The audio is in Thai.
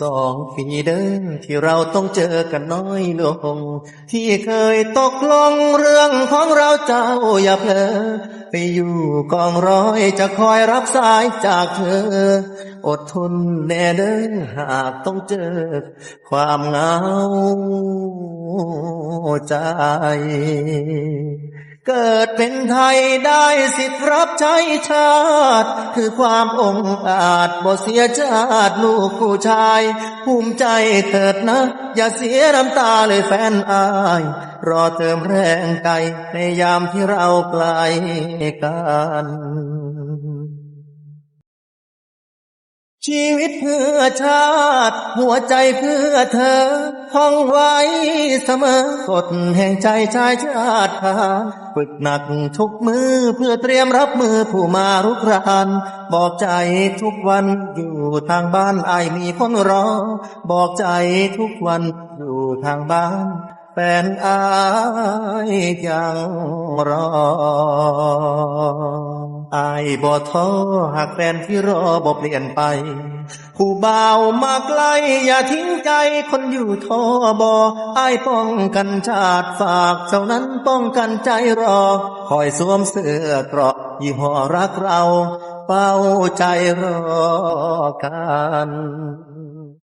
สองปีเดินที่เราต้องเจอกันน้อยลง ที่เคยตกลงเรื่องของเราเจ้าอย่าเพลอไปอยู่กองร้อยจะคอยรับสายจากเธอ อดทนแน่เด้อหากต้องเจอ ความเหงาใจ เกิดเป็นไทยได้สิทธิ์รับใช้ชาติ คือความองอาจบ่เสียชาติลูกผู้ชาย ภูมิใจเถิดนะ อย่าเสียน้ำตาเลยแฟนอาย รอเติมแรงใจในยามที่เราไกลกัน ชีวิตเพื่อชาติ หัวใจเพื่อเธอท่องไว้เสมอกฎแห่งใจชายชาติทหาฝึกหนักทุกมือเพื่อเตรียมรับมือผู้มารุกราน บอกใจทุกวันอยู่ทางบ้านไอายมีคนรอ บอกใจทุกวันอยู่ทางบ้านแฟนอายยังรอ อายบ่ท้อหากแฟนที่รอบ่เปลี่ยนไป ผู้บ่าวมาไกล อย่าทิ้งใจคนอยู่ท้อบออายป้องกันชาติฝากเท่านั้นป้องกันใจรอ คอยสวมเสื้อเกราะยี่ห้อรักเรา เป้าใจรอกัน